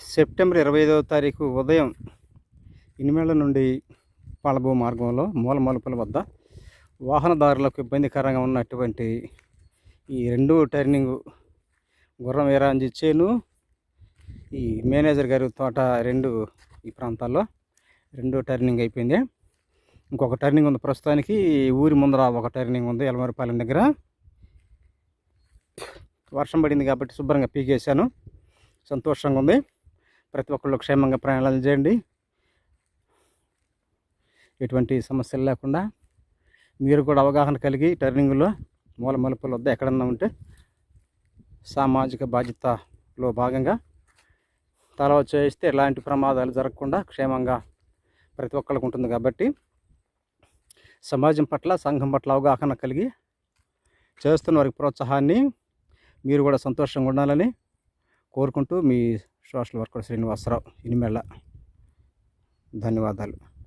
September ఇరవై ఐదవ తారీఖు ఉదయం ఇనిమేళ్ళ నుండి పాలభూ మార్గంలో మూలమలుపుల వద్ద వాహనదారులకు ఇబ్బందికరంగా ఉన్నటువంటి ఈ రెండు టర్నింగ్ గుర్రం వీరాంజి చేను ఈ మేనేజర్ గారి తోట రెండు ఈ ప్రాంతాల్లో రెండు టర్నింగ్ అయిపోయింది. ఇంకొక టర్నింగ్ ఉంది ప్రస్తుతానికి ఊరి ముందర ఒక టర్నింగ్ ఉంది ఎలమరిపాలెం దగ్గర. వర్షం పడింది కాబట్టి శుభ్రంగా పీకేశాను. సంతోషంగా ఉంది. ప్రతి ఒక్కళ్ళు క్షేమంగా ప్రయాణాలు చేయండి. ఎటువంటి సమస్యలు లేకుండా మీరు కూడా అవగాహన కలిగి టర్నింగ్లో మూల మలుపుల వద్ద ఎక్కడన్నా ఉంటే సామాజిక బాధ్యతలో భాగంగా తల చేయిస్తే ఎలాంటి ప్రమాదాలు జరగకుండా క్షేమంగా ప్రతి ఒక్కరికి ఉంటుంది కాబట్టి సమాజం పట్ల సంఘం పట్ల అవగాహన కలిగి చేస్తున్న వారికి ప్రోత్సాహాన్ని మీరు కూడా సంతోషంగా ఉండాలని కోరుకుంటూ మీ సోషల్ వర్కర్ శ్రీనివాసరావు ఇనిమెళ్ళ. ధన్యవాదాలు.